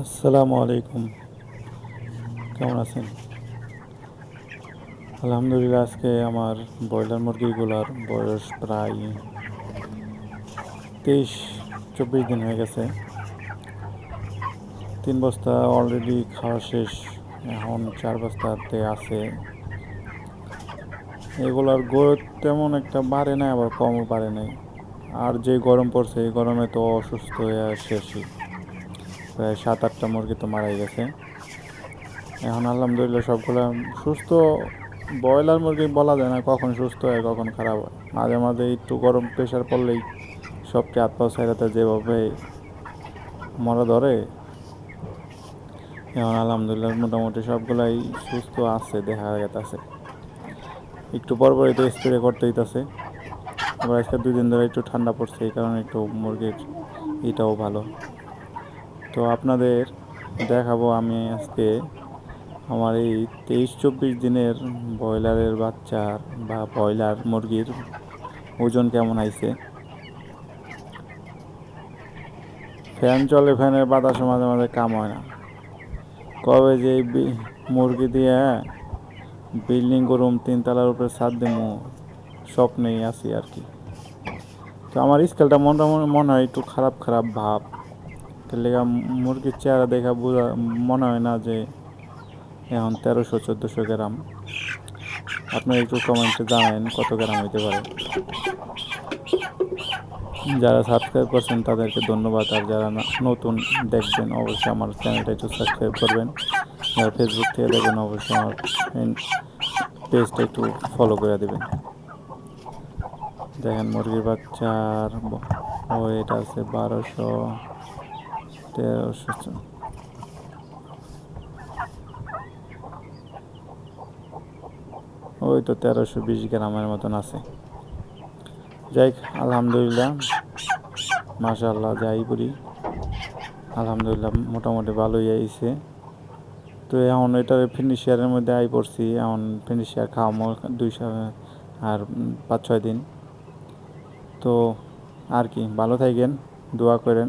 আসসালামু আলাইকুম। কেমন আছেন? আলহামদুলিল্লাহ, আজকে আমার ব্রয়লার মুরগিগুলোর বয়স প্রায় তেইশ, চব্বিশ দিন হয়ে গেছে। তিন বস্তা অলরেডি খাওয়া শেষ, এখন চার বস্তাতে আছে। এগুলার গ্রোথ তেমন একটা বাড়ে নাই, আবার কমও বাড়ে নাই। আর যে গরম পড়ছে, এই গরমে তো অসুস্থ হয়ে শেষই। প্রায় সাত, আটটা মুরগি তো মারাই গেছে। এখন আলহামদুলিল্লাহ সবগুলো সুস্থ। ব্রয়লার মুরগি বলা যায় না কখন সুস্থ হয়, কখন খারাপ হয়। মাঝে মাঝে একটু গরম প্রেশার পড়লেই সবকে হাত পাও যেভাবে মরা ধরে। এখন আলহামদুলিল্লাহ মোটামুটি সবগুলাই সুস্থ আছে, দেখা গেছে একটু পর পরই তো স্প্রে করতে হইতাছে। আবার আজকে দুই দিন ধরে একটু ঠান্ডা পড়ছে, এই কারণে একটু মুরগির এটাও ভালো। তো আপনাদের দেখাবো আমি আজকে আমার এই তেইশ চব্বিশ দিনের ব্রয়লারের বাচ্চার বা ব্রয়লার মুরগির ওজন কেমন আইছে? ফ্যান চলে, ফ্যানের বাতাসে মাঝে মাঝে কাম হয় না। কবে যে মুরগি দিয়ে বিল্ডিং করুম, তিনতলার উপরে ছাদ দিমু, স্বপ্নেই আছি আর কি। তো আমার স্কেলটা মনটা মনে হয় একটু খারাপ খারাপ ভাব। লেগা মুরগির চেহারা দেখা বোঝা মনে হয় না যে এখন তেরোশো, চোদ্দোশো গ্রাম। আপনি একটু কমেন্টে জানাবেন কত গ্রাম হইতে পারে। যারা সাবস্ক্রাইব করছেন তাদেরকে ধন্যবাদ, আর যারা নতুন দেখবেন অবশ্যই আমার চ্যানেলটা একটু সাবস্ক্রাইব করবেন। যারা ফেসবুক থেকে দেখবেন অবশ্যই আমার পেজটা একটু ফলো করে দেবেন। দেখেন মুরগির বাচ্চার ও এটা আছে বারোশো তেরোশো ওই তো তেরোশো বিশ গ্রামের মতন আছে। যাই আলহামদুলিল্লাহ মাশাল্লাহ যাই বলি আলহামদুলিল্লাহ, মোটামুটি ভালোই আইছে। তো এখন এটার ফিনিশিয়ারের মধ্যে আই পড়ছি। এখন ফিনিশিয়ার খাওয়ামো দুইশো আর পাঁচ ছয় দিন। তো আর কি, ভালো থাকেন, দোয়া করেন।